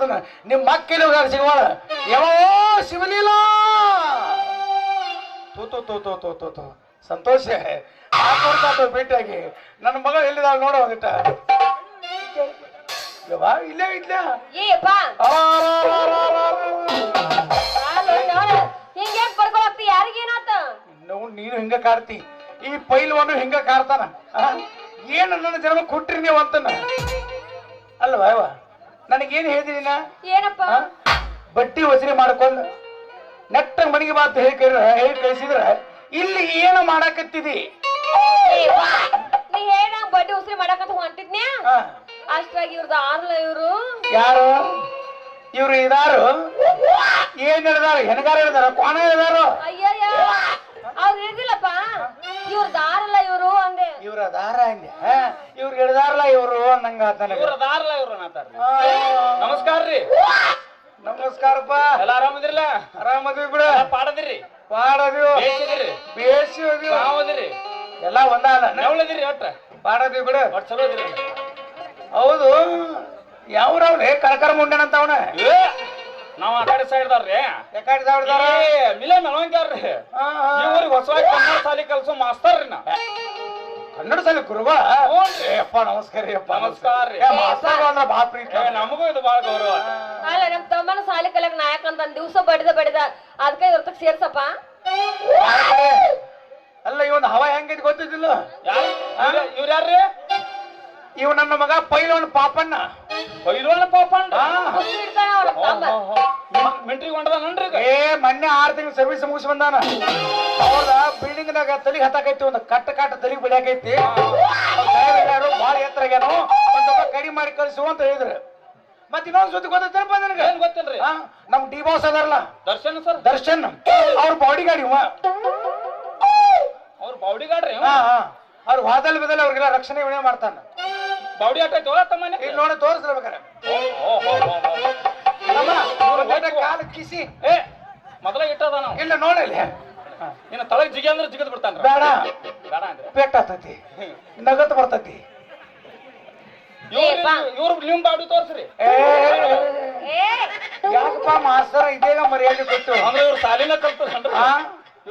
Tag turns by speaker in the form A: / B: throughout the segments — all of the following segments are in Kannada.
A: ಹುಡುಕಾಡ್ಕೊತ ನಿಮ್ಮ ಮಕ್ಕಳು ಹೋಗಾರ ಸಿಗವಾಳ? ಯಾವ ಶಿವಲೀಲ! ತೂ ತೂ ತೂ ತೂ ತೂ ತೂ ತೂ ಸಂತೋಷ. ಹಾಕೊಡ್ತಾತ ಭೇಟಿಯಾಗಿ. ನನ್ನ ಮಗಳು ಎಲ್ಲಿದಾಳ ನೋಡೋ ಅಂದಿಟ್ಟ ಇಲ್ಲೇ
B: ಇಲ್ಲೇ
A: ನಾವು ನೀನು ಹಿಂಗ ಕಾಡ್ತಿ. ಈ ಪೈಲ್ವನು ಹಿಂಗ ಕಾಡ್ತಾನ? ಏನು ನನ್ನ ಜನ್ಮ ಕೊಟ್ರಿ ನೀವು ಅಂತನ? ಅಲ್ವಾ ನನಗೇನು ಹೇಳಿದ್ರಿ ನಾ
B: ಏನಪ್ಪ?
A: ಬಟ್ಟಿ ವಸೂಲಿ ಮಾಡ್ಕೊಂಡು ನೆಟ್ಟ ಮನೆಗೆ ಮಾತು ಹೇಳಿ ಹೇಳಿ ಕಳಿಸಿದ್ರ ಇಲ್ಲಿ ಏನು ಮಾಡಾಕತ್ತಿದಿ?
B: ಬಡ್ಡಿ ಉಸಿರಿ ಮಾಡಕಂತ ಹೊಂಟಿದ್ನ್ಯಾ
A: ಆ,
B: ಅಷ್ಟ್ರಾಗಿ ಇವ್ರದ್ದು ಆರ್ಲ ಇವರು.
A: ಯಾರು? ಇವ್ರು ಇದಾರು? ಏನ್ ಹೇಳಿದಾರ? ಹೆಣಗಾರ ಹೇಳಿದಾರ? ಕೋಣ ಹೇಳಿದಾರು?
B: ಅಯ್ಯಯ್ಯ! ಅವ್ರು ಹಿಡ್ದಿಲ್ಲಪ್ಪ ಇವ್ರದ್ದು ದಾರಲ್ಲ ಇವರು ಅಂದೆ.
A: ಇವ್ರ ದಾರ ಅಂದೆ. ಇವ್ರು ಹಿಡ್ದಾರಲ್ಲ ಇವರು ನಂಗ ಆತನ
C: ಇವ್ರ ದಾರಲ್ಲ ಇವ್ರ ಅನ್ನತಾರ್ರಿ ನಮಸ್ಕಾರ ರೀ.
A: ನಮಸ್ಕಾರಪ್ಪ.
C: ಎಲ್ಲ ಆರಾಮದಿರಲ್ಲ
A: ಆರಾಮದಿವಿ ಬಿಡ.
C: ಪಾಡದಿರಿ?
A: ಪಾಡದಿವು.
C: ಬೇಸಿದಿರಿ?
A: ಬೇಸಿ ಹೋದಿವು
C: ನಾವದಿರಿ?
A: ಎಲ್ಲ ಒಂದ ಅಲ್ಲ
C: ನೆವಳದಿರಿ ಒಟ್ಟ?
A: ಪಾಡದಿವಿ ಬಿಡ.
C: ಒಟ್ ಚಲೋ
A: ಹೌದು. ಯಾವ್ರವ್ರೆ? ಕಳಕರ ಮುಂಡೆನಂತ ಅವನ?
C: ಏ ನಾವ್ ಆ ಕಡೆ ಸೈಡ್ದಾರ್ರಿ
A: ಯಾಕಡೆ
C: ಏ ಮಿಲೆ ಮೆಳವಂಗ್ಯಾರ್ರಿ ಇವ್ರಿಗೆ ಹೊಸವಾಗಿ ಕನ್ನಡ ಶಾಲಿ ಕಲ್ಸೋ ಮಾಸ್ತರ್ ರೀ ನಾ.
A: ಕನ್ನಡ ಸಾಲಿ
C: ಹ್ಞೂನ್ರಿ.
A: ಏಪ್ಪ ನಮಸ್ಕಾರ ಅಪ್ಪ.
C: ನಮಸ್ಕಾರ ರೀ.
A: ಏ, ಮಾಸ್ತರ್ಗಳು ಅಂದ್ರ ಬಾ ಪ್ರೀತಿ.
C: ನಮಗೂ ಇದು ಬಾಳ ಗೌರವ.
B: ಅಲ್ಲ ನಮ್ ತಮ್ಮನ ಸಾಲಿ ಕಲಿಯಕ್ ನಾಯಕ ಅಂತ ದಿವಸ ಬಡಿದ ಬಡಿದ. ಅದಕ್ಕೆ ಇವ್ರತಕ್ ಸೇರ್ಸಪ್ಪ.
A: ಅಲ್ಲ ಇವನ್ ಹವಾ ಹೆಂಗೈತಿ ಗೊತ್ತಿದ್ದಿಲ್ಲ?
C: ಯಾರು? ಇವ್ರ ಯಾರ್ರಿ?
A: ಇವ್ ನನ್ನ ಮಗ ಪೈಲವನ್ ಪಾಪಣ್ಣ.
B: ಹಿಡ್ತಾನ ತಮ್ಮ
C: ಮಿಂಟ್ರಿ
A: ಏ ಮೊನ್ನೆ ಆರ್ ತಿಂಗಳು ಸರ್ವಿಸ್ ಮುಗಿಸಿ ಬಂದಾನ. ಅವ್ರದ ಬಿಲ್ಡಿಂಗ್ ನಾಗ ತಲೆಗೆ ಹತ್ತಾಕೈತಿ ಒಂದು ಕಟ್ಟ ಕಟ್ಟ ತಲೆಗೆ ಬಿಡಾಕೈತಿ ಯಾರು ಭಾಳ ಎತ್ತರ ಆಗ್ಯಾನು ಒಂದ್ ಸ್ವಲ್ಪ ಕಡಿಮೆ ಮಾಡಿ ಕಳಿಸು ಅಂತ ಹೇಳಿದ್ರು. ಮತ್ ಇನ್ನೊಂದ್ ಸುದ್ದಿ ಗೊತ್ತೈತೇನಪ್ಪ ನನಗೆ?
C: ಏನ್ ಗೊತ್ತಿಲ್ರಿ?
A: ಆ, ನಮ್ ಡಿ ಬಾಸ್ ಅದಾರಲ್ಲ.
C: ದರ್ಶನ್ ಸರ್?
A: ದರ್ಶನ್. ಅವ್ರ ಬಾಡಿ ಗಾಡಿ ಇವ.
C: ಅವ್ರ ಬಾಡಿ ಗಾಡ್ರಿ
A: ಅವ್ರ ವಾದಲ್ ಬದಲ್ ಅವ್ರಿಗೆಲ್ಲ ರಕ್ಷಣೆ ವಿಣೆ ಮಾಡ್ತಾನ.
C: ಬಾವಡಿ ಆಟ ಐತೋ ತಮ್ಮನೆ
A: ಇಲ್ಲಿ ನೋಡಿ ಇವ್ರ ಗಂಡ ಕಾಲು ಕಿಸಿ.
C: ಏ ಮೊದಲ ಇಟ್ಟದ ನಾವು.
A: ಇಲ್ಲ ನೋಡಲಿ
C: ಇನ್ನು ತಳಗ್ ಜಿಗಿ ಅಂದ್ರೆ ಜಿಗದ್ ಬಿಡ್ತಾನ
A: ಬೇಡ.
C: ಬೇಡ ಅಂದ್ರೆ?
A: ಪೆಟ್ಟ ಆತತಿ ನಗತ್ ಬರ್ತತಿ.
C: ಇವ್ರ ಇವ್ರ ನಿಮ್ ಬಾವಡಿ ತೋರ್ಸ್ರಿ.
A: ಏ
B: ಏ
A: ಯಾಕಪ್ಪ ಮಾಸ್ತರ ಇದೇಗ ಮರ್ಯಾದೆ ಕೊಟ್ಟು?
C: ಅಂದ್ರೆ ಇವ್ರ ಸಾಲಿನ
A: ಕಲ್ತು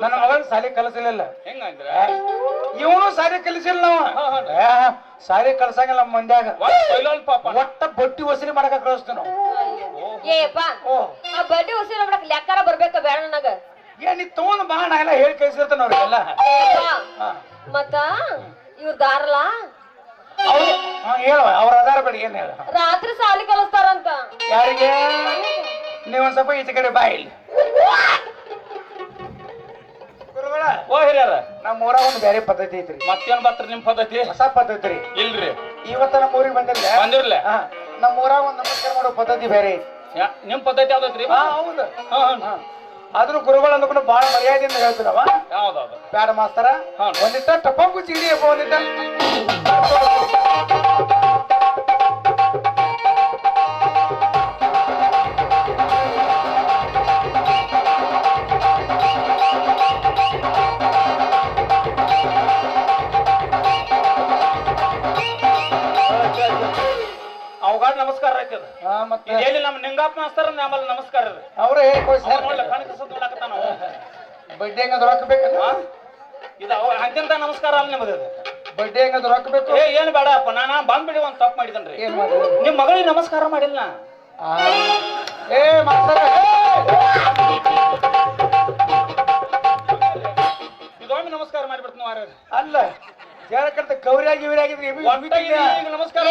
A: ನನ್ನ ಮಗನ್ ಸಾಲಿ ಕಲಿಸಲಿಲ್ಲ.
C: ಹೆಂಗಂದ್ರ?
A: ಇವನು ಸಾಲಿ ಕಲಿಸಿಲ್ಲ ನಾವ. ಏ, ಸಾಲಿ ಕಲ್ಸಂಗಿಲ್ಲ ನಮ್ಮ ಮಂದ್ಯಾಗ
C: ಪಾಪ.
A: ಒಟ್ಟ ಬಟ್ಟಿ ವಸೂಲಿ ಮಾಡಕ ಕಳಿಸ್ತೀವಿ ನಾವು.
B: ಏಪ್ಪ
A: ಓ.
B: ಆ ಬಡ್ಡಿ ಉಸಿರು ಮಾಡಕ್ ಲೆಕ್ಕಾರ ಬರ್ಬೇಕ ಬೇಡ ನನಗ.
A: ಏನ್ ನೀ ತಗೊಂಡ್ ಬಾ ನಾ ಎಲ್ಲ ಹೇಳಿ ಕಳಿಸಿರ್ತಾನ ಅವ್ರಿಗೆಲ್ಲ.
B: ಏಪ್ಪ
A: ಹಾ.
B: ಮತ್ತ ಇವ್ರ ದಾರಲ್ಲ
A: ಅವ್ರು ಹಾ ಹೇಳು ಅವ್ರ ಆಧಾರ ಬೇಡ ಏನ್ ಹೇಳ.
B: ರಾತ್ರಿ ಸಾಲಿ ಕಲಿಸ್ತಾರಂತ.
A: ಯಾರಿಗೆ? ನೀವೊಂದ್ ಸ್ವಲ್ಪ ಈಚೆ ಕಡೆ ಬಾ ಇಲ್ಲಿ.
C: ಓ ಹಿರಿಯರ
A: ನಮ್ಮ ಊರಾಗ ಒಂದು ಬೇರೆ ಪದ್ಧತಿ ಐತ್ರಿ.
C: ಮತ್ತೇನ್ ಬತ್ರಿ ನಿಮ್ ಪದ್ಧತಿ?
A: ಹೊಸ ಪದ್ಧತಿ ರೀ
C: ಇಲ್ರಿ.
A: ಇವತ್ತ ನಮ್ಮ ಊರಿಗೆ
C: ಬಂದಿರ್ಲ?
A: ಹಾ. ನಮ್ಮ ಊರಾಗ ಒಂದು ನಮಸ್ಕಾರ ಮಾಡೋ ಪದ್ಧತಿ ಬೇರೆ ಐತಿ
C: ಯಾ- ನಿಮ್ ಪದ್ಧತಿ ಯಾವ್ದೈತ್ರಿ?
A: ಹಾ ಹೌದು.
C: ಹಾ
A: ಹಾ. ಆದ್ರೂ ಗುರುಗಳು ಅಂದ್ಕೊಂಡು ಬಹಳ ಮರ್ಯಾದೆಯಿಂದ ಹೇಳ್ತಿರವ?
C: ಯಾವ್ದಾವ್ದು
A: ಬ್ಯಾಡ ಮಾಸ್ತರ.
C: ಒಂದಿತ್ತ
A: ಒಂದಿಟ್ಟ ಟಪಂಗು ಚಿಡಿಯಪ್ಪ ಒಂದಿಟ್ಟ
C: ಅವುಗಾಡ ನಮಸ್ಕಾರ ಆಯ್ತದ
A: ಹಾ ಮತ್ತೆ
C: ಎಲ್ಲಿ ನಮ್ಮ ನಿಂಗಪ್ಪ ಮಾಸ್ತರ್ ಆಮೇಲೆ ನಮಸ್ಕಾರ ರೀ
A: ಅವ್ರ ಹೇಳಿ
C: ಅವ್ರ್ ನೋಡ್ಲ ಕಣ್ ಕಸದ್ ನೋಡಕತ್ತಾನ ಅವ.
A: ಬಡ್ಡಿ ಹೆಂಗದ ರೊಕ್ಕ
C: ಹಾ? ಇದು ಅವ ಅಂತಿಂತ ನಮಸ್ಕಾರ ಅಲ್ಲ ನಿಮ್ದ ಇದು.
A: ಬಡ್ಡಿ ಹೆಂಗದ ರೊಕ್ಕ ಬೇಕು
C: ಏ ಏನ್ ಬೇಡಪ್ಪ ನಾನ ಬಂದ್ಬಿಡಿ ಒಂದ್ ತಪ್ಪು ಮಾಡಿದನ್ರಿ
A: ಏನ್ ಮಾಡಿದ್ರು
C: ನಿಮ್ ಮಗಳಿಗೆ ನಮಸ್ಕಾರ ಮಾಡಿಲ್ಲ ನಾ.
A: ಆ. ಏ ಮಾಸ್ತರ ಗೌರಿಯಾಗಿ ಇವರಾಗಿದ್ರಿ
C: ಈಗ ನಮಸ್ಕಾರ.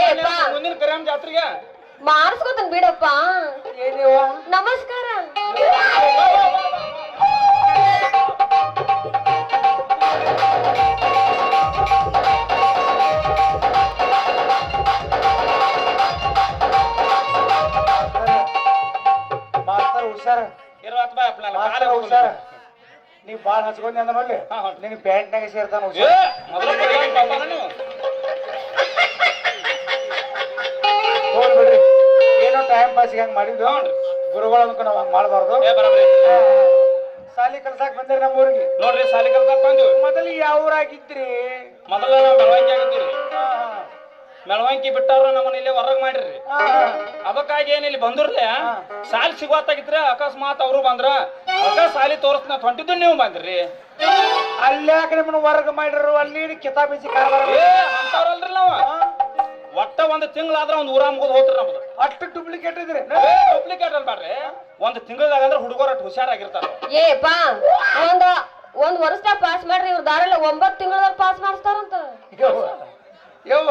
C: ಮುಂದಿನ ಜಾತ್ರೆಗೆ.
B: ಮಾಡಿಸ್ಕೋತನ್ ಬಿಡಪ್ಪ. ನಮಸ್ಕಾರ.
A: ಹುಷಾರ. ಮಾಸ್ತರ ಹುಷಾರ. ನೀ ಬಾಳ್ ಹಚ್ಕೊಂಡಿ ಅಂದ ನೋಡಿ
C: ಹಾ, ಹಾ.
A: ನಿನ್ ಪ್ಯಾಂಟ್ನಾಗ ಸೇರ್ತಾನ ಹುಷಾರ. ಟೈಮ್ ಪಾಸ್ ಹೆಂಗ್ ಮಾಡಿದ್ವಿ. ಗುರುಗಳು ಅನ್ಕೊಂಡು ನಾವ್ ಹಂಗ್ ಮಾಡಬಾರ್ದು. ಸಾಲಿ ಕಲ್ಸಾಕ್ ಬಂದ್ರಿ ನಮ್ಮ ಊರಿಗೆ.
C: ನೋಡ್ರಿ ಸಾಲಿ ಕಲ್ಸಾಕ್ ಬಂದ್ವಿ.
A: ಮೊದಲು ಯಾವ ಊರಾಗಿದ್ರಿ?
C: ಮೊದಲ ನಾವು ಬೆಳವಣಿಗೆ ಆಗಿದ್ದೀರಿ. ಮೆಳವಂಕಿ ಬಿಟ್ಟಾರ ನಮ್ಮನ್ನ ಇಲ್ಲಿ ಹೊರಗ್ ಮಾಡಿರಿ. ಅದಕ್ಕಾಗಿ ಏನ್ ಇಲ್ಲಿ ಬಂದಿರ್ಲೆ ಸಾಲಿ ಸಿಗುವತ್ತಾಗಿದ್ರೆ ಅಕಸ್ಮಾತ್ ಅವರು ಬಂದ್ರ. ಅದ ಸಾಲಿ ತೋರಿಸ್ನ ಹೊಂಟಿದ್ದು ನೀವು ಬಂದ್ರಿ.
A: ಅಲ್ಲಾಕ ನಿಮ್ಮನ್ನ ವರ್ಗ ಮಾಡಿರು ಅಲ್ಲಿ ಕಿತಾಬಿಸಿ ಕಾರವಾರ
C: ಅಂತವ್ರಲ್ರಿ ನಾವು. ಒಟ್ಟ ಒಂದ್ ತಿಂಗಳಾದ್ರ ಒಂದ್ ಊರ ಮುಗಿದ್ ಹೋತ್ರಿ ನಮ್ದು.
A: ಅಷ್ಟು ಡೂಪ್ಲಿಕೇಟ್ ಇದ್ರೆ
C: ಡುಪ್ಲಿಕೇಟ್ ಬ್ಯಾಡ್ರಿ ಒಂದ್ ತಿಂಗಳದಾಗ ಅಂದ್ರೆ ಹುಡುಗರ ಹುಷಾರಾಗಿರ್ತಾರೆ. ಹುಷಾರಾಗಿರ್ತಾರ
B: ಪಾ ಒಂದ ಒಂದ್ ವರ್ಷದಾಗ ಪಾಸ್ ಮಾಡ್ರಿ ಇವ್ರ ದಾರಲ್ಲ ಒಂಬತ್ ತಿಂಗಳದಾಗ ಪಾಸ್ ಮಾಡಿಸ್ತಾರಂತ.
A: ಯವ್ವ?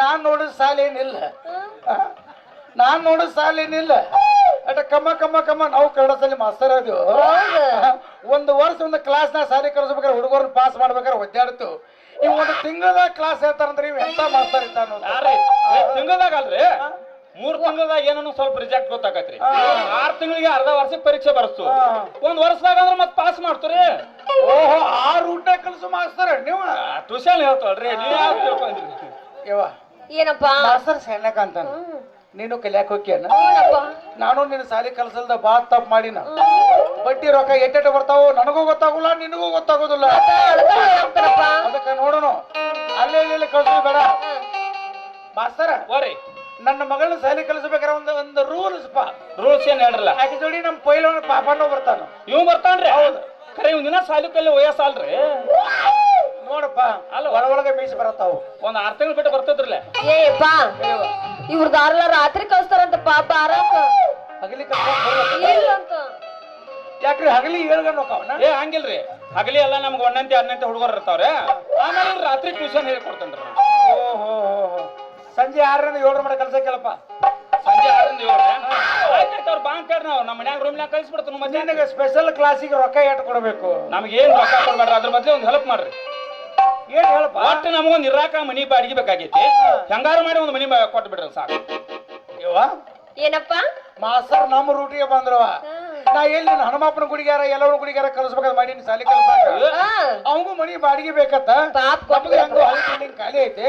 A: ನಾನ್ ನೋಡಿದ ಸಾಲ ಏನಿಲ್ಲ. ನಾನ್ ನೋಡಿದ ಸಾಲ ಏನಿಲ್ಲ. ಅಟ ಕಮ್ಮ ಕಮ್ಮ ಕಮ್ಮ ನಾವು ಕನ್ನಡ ಸಾಲಿ ಮಾಸ್ತರ್ ಅದು ಒಂದು ವರ್ಷ ಒಂದು ಕ್ಲಾಸ್ನಾಗ ಸಾಲಿ ಕಲಿಸ್ಬೇಕಾದ್ರೆ ಹುಡುಗರನ್ನ ಪಾಸ್ ಮಾಡ್ಬೇಕಾದ್ರೆ ಒದ್ದಾಡ್ತು. ಈ ಒಂದು ತಿಂಗಳದಾಗ ಕ್ಲಾಸ್ ಹೇಳ್ತಾರಂದ್ರೆ ಇವ್ ಎಂತ ಮಾಸ್ತರ್ ಇದ್ದಾನು
C: ತಿಂಗಳದಾಗ ಅಲ್ರಿ? ಮೂರ್ ತಿಂಗಳದಾಗ ಏನೋ ಸ್ವಲ್ಪ ರಿಜೆಕ್ಟ್ ಗೊತ್ತಾಕತ್ರಿ. ಆರ್ ತಿಂಗಳಿಗೆ ಅರ್ಧ ವರ್ಷಕ್ಕೆ ಪರೀಕ್ಷೆ ಬರ್ಸು. ಒಂದ್ ವರ್ಷದಾಗ ಅಂದ್ರೆ ಮತ್ ಪಾಸ್ ಮಾಡ್ತೀರಿ.
A: ಓಹೋ ಆ ಊಟ ಕೆಲಸ ಮಾಸ್ತರ್ ನೀವು?
C: ಟ್ಯೂಷನ್ ಹೇಳ್ತಾಳ್ರಿ
B: ಏನಪ್ಪಾ?
A: ಮಾಸ್ತರ್ ಸಣ್ಣಕ ಅಂತಾನ. ನೀನು ಕಲಿಯಾಕ ಹೋಗ್ಯಾನ. ನಾನು ನಿನ್ನ ಸಾಲಿ ಕಲ್ಸಲ್ದ ಬಾ ತಪ್ಪು ಮಾಡಿನ. ಬಡ್ಡಿ ರೊಕ್ಕ ಎಟ್ಟೆಟ್ಟು ಬರ್ತಾವೋ ನನಗೂ ಗೊತ್ತಾಗುಲ್ಲ ನಿನಗೂ ಗೊತ್ತಾಗೋದಿಲ್ಲ.
B: ಅದಕ್ಕೆ
A: ನೋಡೋಣ. ಅಲ್ಲೇ ಇಲ್ಲಿ ಕಳ್ಸೋದು ಬೇಡ. ಮಾಸ್ತರ?
C: ಓರಿ
A: ನನ್ನ ಮಗಳನ್ನ ಸಾಲಿ ಕಲಿಸ್ಬೇಕಾದ್ರೆ ಒಂದು ಒಂದು ರೂಲ್ಸ್ ಪಾ.
C: ರೂಲ್ಸ್ ಏನ್ ಹೇಳ್ರಲ್ಲ?
A: ಆಕೆ ಜೋಡಿ ನಮ್ಮ ಪೈಲವನ ಪಾಪಣ್ಣ ಬರ್ತಾನ.
C: ಇವ್ ಬರ್ತಾನ್ರಿ? ಹೌದು. ಕರೆ ಇವ್ ದಿನ ಸಾಲಿ ಕಲ್ಲಿ ವಯಸ್ಸಲ್ರಿ
A: ನೋಡಪ್ಪ ಅಲ್ಲ ಒಳ ಒಳಗೆ ಮೀಸಿ ಬರತ್ತಾವು
C: ಒಂದ್ ಆರ್ ತಿಂಗಳು ಬಿಟ್ಟು ಬರ್ತದ್ರಲ್ಲ?
B: ಏಪ್ಪ ಇವ್ರ ದಾರಲ್ಲ ರಾತ್ರಿ ಕಳಿಸ್ತಾರಂತ ಪಾಪ ಆರಾಮ.
A: ಹಗಲಿ.
B: ಅಂತ.
A: ಯಾಕ್ರಿ ಹಗಲಿ ಹೇಳ್ಕೊಂಡು ಹೋಕಾವನ
C: ಏ ಹಂಗಿಲ್ರಿ. ಹಗಲಿ ಎಲ್ಲ ನಮ್ಗೆ ಒಂದಂತೆ ಹನ್ನಂತೆ ಹುಡುಗರು ಇರ್ತಾವ್ರೆ. ಆಮೇಲೆ ರಾತ್ರಿ ಟ್ಯೂಷನ್ ಹೇಳ್ಕೊಡ್ತೇನ್ರಿ.
A: ಸಂಜೆ ಆರರಿಂದ ಏಳರ ಮಾಡಿ ಕೆಲಸ ಕೇಳಪ್ಪ
C: ಸಂಜೆ ಆರರಿಂದ ಏಳು ಅವ್ರು ಬಾ ಅಂತೇಳಿ ನಾವು. ನಮ್ಮ ಮನ್ಯಾಗ ರೂಮ್ನ್ಯಾಗ ನಮ್ಮ
A: ನಿನಗೆ ಸ್ಪೆಷಲ್ ಕ್ಲಾಸಿಗೆ ರೊಕ್ಕ ಎಟ್ ಕೊಡಬೇಕು?
C: ನಮ್ಗೆ ಏನ್ ರೊಕ್ಕ ಕೊಡ್ಬೇಡ್ರಿ ಅದ್ರ ಮಧ್ಯೆ ಒಂದು ಹೆಲ್ಪ್ ಮಾಡ್ರಿ.
A: ಏನ್ ಹೇಳಪ್ಪ?
C: ಒಟ್ಟು ನಮಗೊಂದು ಇರಾಕ ಮನಿ ಬಾಡಿಗೆ ಬೇಕಾಗೈತಿ. ಹೆಂಗಾರು ಮಾಡಿ ಒಂದು ಮನಿ ಬಾ- ಕೊಟ್ಟು ಬಿಡ್ರಿ ಸಾಕು.
A: ಇವ
B: ಏನಪ್ಪ?
A: ಮಾಸ್ತರ್ ನಮ್ಮ ರೂಟಿಗೆ ಬಂದ್ರವ ನಾ ಎಲ್ಲಿ ನನ್ನ ಹನುಮಪ್ಪನ ಗುಡಿಗಾರ ಎಲ್ಲರೂ ಗುಡಿಗಾರ ಮಾಡಿ ಮಾಡೀನಿ ಸಾಲಿ ಕಲ್ಸಾಕ ಅವಂಗೂ ಮನಿ ಬಾಡಿಗೆ ಬೇಕತ್ತ? ಹೆಂಗೋ ಹಳೆ ಬಿಲ್ಡಿಂಗ್ ಖಾಲಿ ಐತಿ.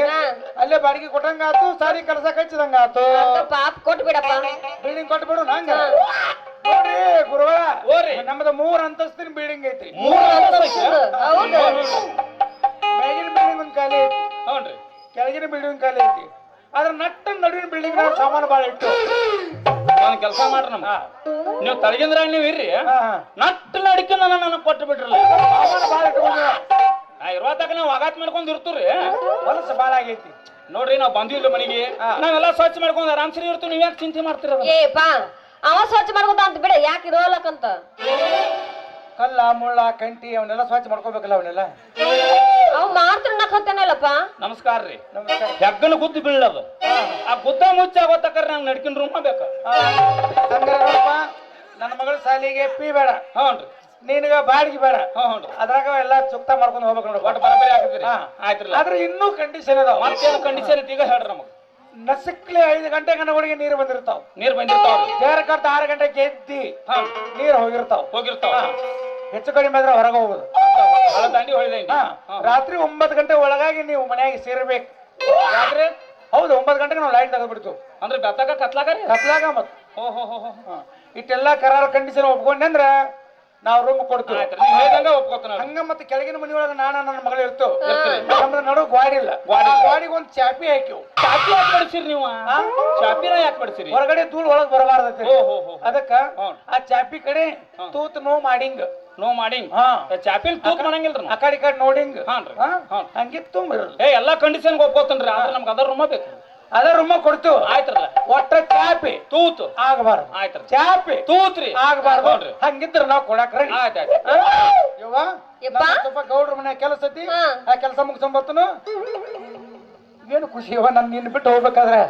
A: ಅಲ್ಲೇ ಬಾಡಿಗೆ ಕೊಟ್ಟಂಗ ಆತು ಸಾಲಿ ಕಲ್ಸಕ್ ಹಚ್ಚಿದಂಗ ಆತು.
B: ಪಾಪ ಕೊಟ್ಟು ಬಿಡಪ್ಪ.
A: ಬಿಲ್ಡಿಂಗ್ ಕೊಟ್ಬಿಡು ನಂಗ. ನೋಡ್ರಿ ಗುರುಗಳ
C: ಓರಿ.
A: ನಮ್ದು ಮೂರ್ ಅಂತಸ್ತಿನ ಬಿಲ್ಡಿಂಗ್ ಐತಿ.
C: ಮೂರ್
B: ಅಂತಸ್ತಿನ
A: ಮೇಲಿನ ಬಿಲ್ಡಿಂಗ್ ಒಂದ್ ಖಾಲಿ ಐತಿ. ಕೆಳಗಿನ ಬಿಲ್ಡಿಂಗ್ ಖಾಲಿ ಐತಿ. ಅದ್ರ ನಟ್ಟ ನಡುವಿನ ಬಿಲ್ಡಿಂಗ್ ಸಾಮಾನು ಬಾಳ ಇಟ್ಟು.
C: ಒಂದ್ ಕೆಲಸ ಮಾಡ್ರಿ ನಮ್ಮ ನೀವು ತಳಗಿಂದ್ರ ನೀವು ಇರ್ರಿ. ನಟ್ಟ ನಡಿಕೆ ನನ್ನ ನನಗೆ ಕೊಟ್ಟು ನಾ ಇರುವತ್ತಾಗ ನಾವು ಆಘಾತ ಮಾಡ್ಕೊಂಡ್ ಇರ್ತೀರಿ
A: ಹೊಲಸು ಬಾಳ ಆಗೈತಿ.
C: ನೋಡ್ರಿ ನಾವು ಬಂದಿಲ್ಲ ಮನೆಗೆ. ನಾವೆಲ್ಲ ಸ್ವಚ್ಛ ಮಾಡ್ಕೊಂಡು ಆರಾಮ್ಸರಿ ಇರ್ತೀವಿ ನೀವ್ ಯಾಕೆ ಚಿಂತೆ ಮಾಡ್ತೀರ
B: ಏಪ್ಪ ಅವ ಸ್ವಚ್ಛ ಮಾಡ್ಕೊಂತ ಅಂತ ಬಿಡ ಯಾಕೆ ಇರೋಲಕ್ಕಂತ
A: ಕಲ್ಲ ಮುಳ್ಳ ಕಂಟಿ ಅವನ್ನೆಲ್ಲ ಸ್ವಚ್ಛ ಮಾಡ್ಕೋಬೇಕಲ್ಲ ಅವನ್ನೆಲ್ಲ?
B: ಅವ್ ಮಾಡ್ತಾರ ನಕ್ಕತ್ತಾನಲ್ಲಪ್ಪ
C: ನಮಸ್ಕಾರ ರೀ.
A: ನಮಸ್ಕಾರ
C: ಹೆಗ್ಗನ ಗುದ್ದು ಬೀಳದು. ಆ ಗುದ್ದ ಮುಚ್ಚ ಆಗೋತಕ್ಕಾರ ನಂಗೆ ನಡ್ಕಿನ ರೂಮ ಬೇಕು
A: ನನ್ನ ಮಗಳ ಸಾಲಿಗೆ ಪಿ ಬೇಡ.
C: ಹ್ಞೂ
A: ನಿನಗ ಬಾಡಿಗೆ ಬೇಡ.
C: ಹ್ಞೂ
A: ಅದ್ರಾಗ ಎಲ್ಲ ಚುಕ್ತ ಮಾಡ್ಕೊಂಡು ಹೋಗ್ಬೇಕು ನೋಡಿ
C: ಒಟ್ಟು ಬರಬರಿ ಹಾಕಿದ್ರಿ
A: ಆಯ್ತು
C: ಆಯ್ತ್ರಲ್ಲ.
A: ಆದ್ರೆ ಇನ್ನೂ ಕಂಡೀಷನ್ ಅದಾವ.
C: ಮತ್ತೇನು ಕಂಡೀಷನ್ ಐತಿ ಈಗ ಹೇಳ್ರಿ ನಮಗೆ.
A: ನಸಕ್ಲೆ ಐದು ಗಂಟೆ ಗಂಟೆಗಳಿಗೆ ನೀರು ಬಂದಿರ್ತಾವ.
C: ನೀರು ಬಂದಿರ್ತಾವ
A: ಜೇರ್ ಕಟ್ಟ ಆರು ಗಂಟೆಗೆ ಎದ್ದಿ
C: ಹಾ.
A: ನೀರು ಹೋಗಿರ್ತಾವ.
C: ಹೋಗಿರ್ತಾವ.
A: ಹೆಚ್ಚು ಕಡಿಮೆ ಆದ್ರೆ ಹೊರಗೆ ಹೋಗುದು.
C: ದಂಡಿ
A: ಹಾ ರಾತ್ರಿ ಒಂಬತ್ತು ಗಂಟೆ ಒಳಗಾಗಿ ನೀವು ಮನೆಯಾಗಿ ಸೇರ್ಬೇಕು.
C: ರಾತ್ರಿ
A: ಹೌದು ಒಂಬತ್ತು ಗಂಟೆಗೆ ನಾವು ಲೈಟ್ ತೆಗೆದ್ಬಿಡ್ತು
C: ಅಂದ್ರೆ ಬೆತ್ತಾಗ ಕತ್ಲಾಗ ರೀ?
A: ಕತ್ಲಾಗ ಮತ್
C: ಹೋ ಹೋ ಹೋ ಹೋ.
A: ಹಾ. ಇಟ್ಟೆಲ್ಲ ಕರಾರ ಕಂಡೀಷನ್ ಒಪ್ಕೊಂಡಂದ್ರ ನಾವು ರೂಮ್ ಕೊಡ್ತೀವಿ.
C: ಆಯ್ತು ನೀವು ಹೇಳ್ದಂಗ ಒಪ್ಕೋತಾನ
A: ಹಂಗ ಮತ್ತೆ ಕೆಳಗಿನ ಮನೆಯೊಳಗ ನಾನ ನನ್ನ ಮಗಳು ಇರ್ತು ನಮ್ದು ನಡು ಗ್ವಾಡಿ ಇಲ್ಲ.
C: ಗ್ವಾಡಿ.
A: ಗ್ವಾಡಿಗೆ ಒಂದು ಚಾಪಿ ಹಾಕಿವು.
C: ಚಾಪಿ ಯಾಕೆ ಬಡಿಸಿರಿ ನೀವು? ಚಾಪಿನ ಯಾಕೆ ಬಡಿಸಿರಿ?
A: ಹೊರಗಡೆ ಧೂಳು ಒಳಗ್ ಬರಬಾರ್ದೈತಿ
C: ಹೋ ಹೋ ಹೋ
A: ಅದಕ್ಕ. ಆ ಚಾಪಿ ಕಡೆ ತೂತ್ ನೋ ಮಾಡಿಂಗ್.
C: ನೋ ಮಾಡಿ
A: ಹಾ.
C: ಚಾಪಿಲ್ ತೂತ್ ಮಾಡಂಗಿಲ್ರಿ
A: ಆ ಕಡೆ ಈ ಕಡೆ ನೋಡಿಂಗ್.
C: ಹಾನ್ರಿ.
A: ಹಂಗಿತ್ತು.
C: ಏ ಎಲ್ಲಾ ಕಂಡೀಷನ್ ಒಪ್ಕೋತನ್ರಿ ಆದ್ರೆ ನಮ್ಗೆ ಅದರ ರೂಮ ಬೇಕು.
A: ಅದ ರೂಮ ಕೊಡ್ತು
C: ಆಯ್ತ್ರಲ್ಲ
A: ಒಟ್ಟ ಚಾಪಿ.
C: ತೂತು.
A: ಆಗಬಾರ್ದು.
C: ಆಯ್ತಲ್ಲ
A: ಚಾಪಿ.
C: ತೂತ್ರಿ
A: ಆಗಬಾರ್ದು.
C: ಹಂಗಿದ್ರೆ
A: ಹಂಗಿದ್ರ ನಾವು ಕೊಡಕ್.
C: ಆಯ್ತು ಆಯ್ತು.
A: ಗೌಡ್ರ ಮನೆ ಕೆಲಸ ಐತಿ. ಆ ಕೆಲಸ ಮುಗಿಸ್ಕೊಂಬರ್ತನು ಏನು ಖುಷಿ ಯವ್ವ ನನ್ ನಿನ್ ಬಿಟ್ಟು ಹೋಗ್ಬೇಕಾದ್ರೆ?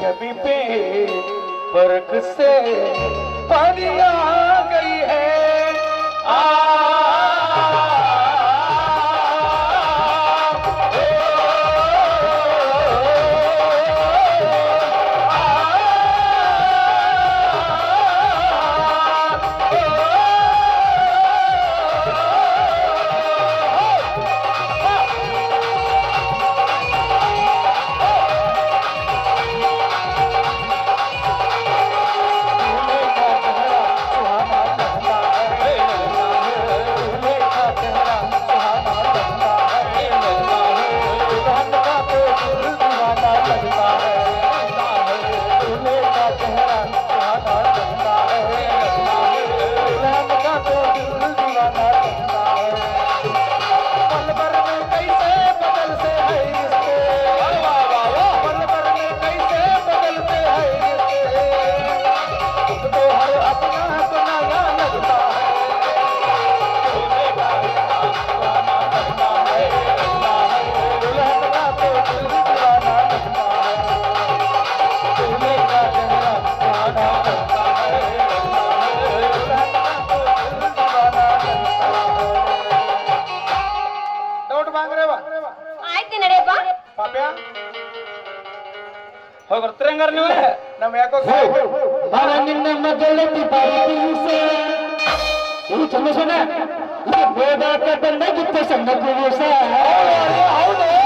A: जबी पे फ़र्क से पानी आ गई है आ
C: ಹೋಗಿ ಬರ್ತೀರಿ ಹಂಗಾರ ನೀವು?
A: ನಮ್ ಯಾಕೋ
D: ನಿನ್ನ ಮಗಳತಿ ಬಾಯಿ ಈ ಚಂದ್ರಸನ? ನೋಡಾಕ ಗಿತ್ತ ಸಣ್ಣ ಕೂಸ
A: ಹೌದು.